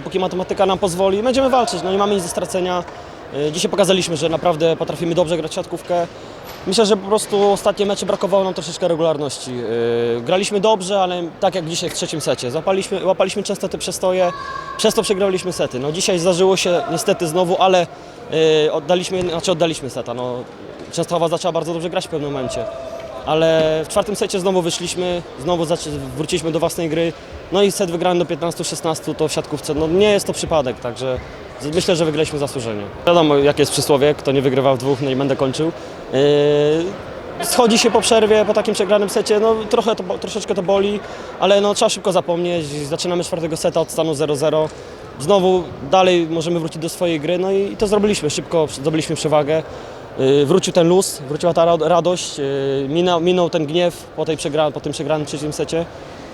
dopóki matematyka nam pozwoli, będziemy walczyć, no nie mamy nic do stracenia. Y, Dzisiaj pokazaliśmy, że naprawdę potrafimy dobrze grać siatkówkę. Myślę, że po prostu ostatnie mecze brakowało nam troszeczkę regularności. Yy, Graliśmy dobrze, ale tak jak dzisiaj w trzecim secie. Łapaliśmy często te przestoje, przez to przegraliśmy sety. No dzisiaj zdarzyło się niestety znowu, ale yy, oddaliśmy, znaczy oddaliśmy seta. No, Częstochowa zaczęła bardzo dobrze grać w pewnym momencie. Ale w czwartym secie znowu wyszliśmy, znowu wróciliśmy do własnej gry. No i set wygrany do 15-16 to w siatkówce. No nie jest to przypadek, także myślę, że wygraliśmy zasłużenie. Wiadomo, jakie jest przysłowie, kto nie wygrywa w dwóch, no i będę kończył. Yy, Schodzi się po przerwie, po takim przegranym secie, no trochę to, troszeczkę to boli, ale no trzeba szybko zapomnieć. Zaczynamy czwartego seta od stanu 0-0. Znowu dalej możemy wrócić do swojej gry, no i to zrobiliśmy. Szybko zdobyliśmy przewagę. Yy, Wrócił ten luz, wróciła ta ra- radość, yy, minął, minął ten gniew po, tej przegra, po tym przegranym trzecim secie.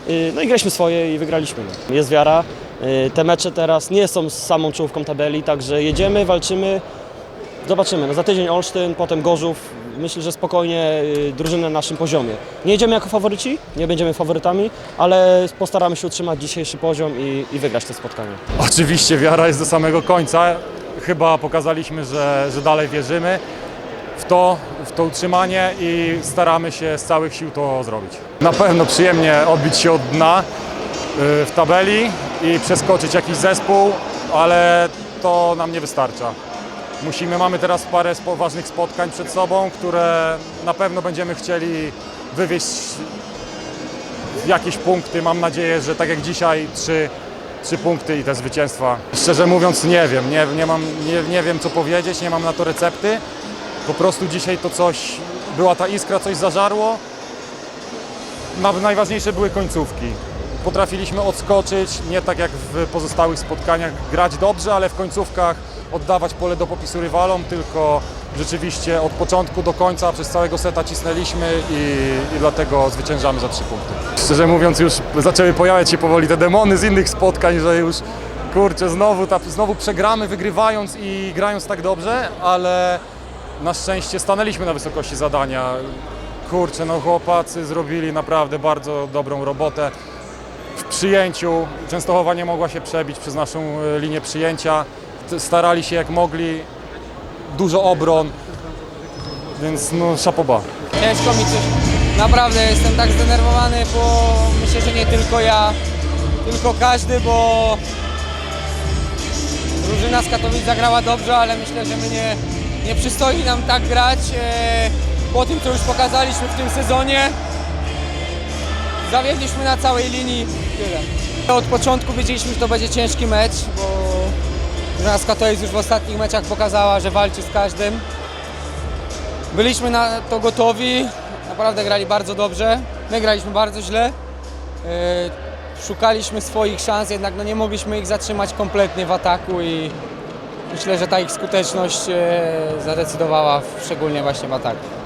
Yy, No i graliśmy swoje i wygraliśmy. no. Jest wiara. Te mecze teraz nie są z samą czołówką tabeli, także jedziemy, walczymy. Zobaczymy. No za tydzień Olsztyn, potem Gorzów. Myślę, że spokojnie drużyny na naszym poziomie. Nie jedziemy jako faworyci, nie będziemy faworytami, ale postaramy się utrzymać dzisiejszy poziom i, i wygrać te spotkanie. Oczywiście wiara jest do samego końca. Chyba pokazaliśmy, że, że dalej wierzymy w to, w to utrzymanie i staramy się z całych sił to zrobić. Na pewno przyjemnie odbić się od dna y, w tabeli i przeskoczyć jakiś zespół, ale to nam nie wystarcza. Musimy, mamy teraz parę ważnych spotkań przed sobą, które na pewno będziemy chcieli wywieźć jakieś punkty. Mam nadzieję, że tak jak dzisiaj trzy, trzy punkty i te zwycięstwa. Szczerze mówiąc nie wiem, nie, nie, mam, nie, nie wiem co powiedzieć, nie mam na to recepty. Po prostu dzisiaj to coś, była ta iskra, coś zażarło. Na- Najważniejsze były końcówki. Potrafiliśmy odskoczyć, nie tak jak w pozostałych spotkaniach, grać dobrze, ale w końcówkach oddawać pole do popisu rywalom, tylko rzeczywiście od początku do końca przez całego seta cisnęliśmy i, i dlatego zwyciężamy za trzy punkty. Szczerze mówiąc już zaczęły pojawiać się powoli te demony z innych spotkań, że już kurczę znowu, ta, znowu przegramy wygrywając i grając tak dobrze, ale na szczęście stanęliśmy na wysokości zadania. Kurczę, no chłopacy zrobili naprawdę bardzo dobrą robotę w przyjęciu. Częstochowa nie mogła się przebić przez naszą e, linię przyjęcia. Starali się jak mogli. Dużo obron, więc no szapoba. Ciężko mi coś. Naprawdę jestem tak zdenerwowany, bo myślę, że nie tylko ja, tylko każdy, bo drużyna z Katowic zagrała dobrze, ale myślę, że my nie, nie przystoi nam tak grać e, po tym, co już pokazaliśmy w tym sezonie. Zawiedliśmy na całej linii. Tyle. Od początku wiedzieliśmy, że to będzie ciężki mecz, bo drużyna z Katowic już w ostatnich meczach pokazała, że walczy z każdym. Byliśmy na to gotowi, naprawdę grali bardzo dobrze. My graliśmy bardzo źle. Yy, Szukaliśmy swoich szans, jednak no nie mogliśmy ich zatrzymać kompletnie w ataku i myślę, że ta ich skuteczność e, zadecydowała, szczególnie właśnie w ataku.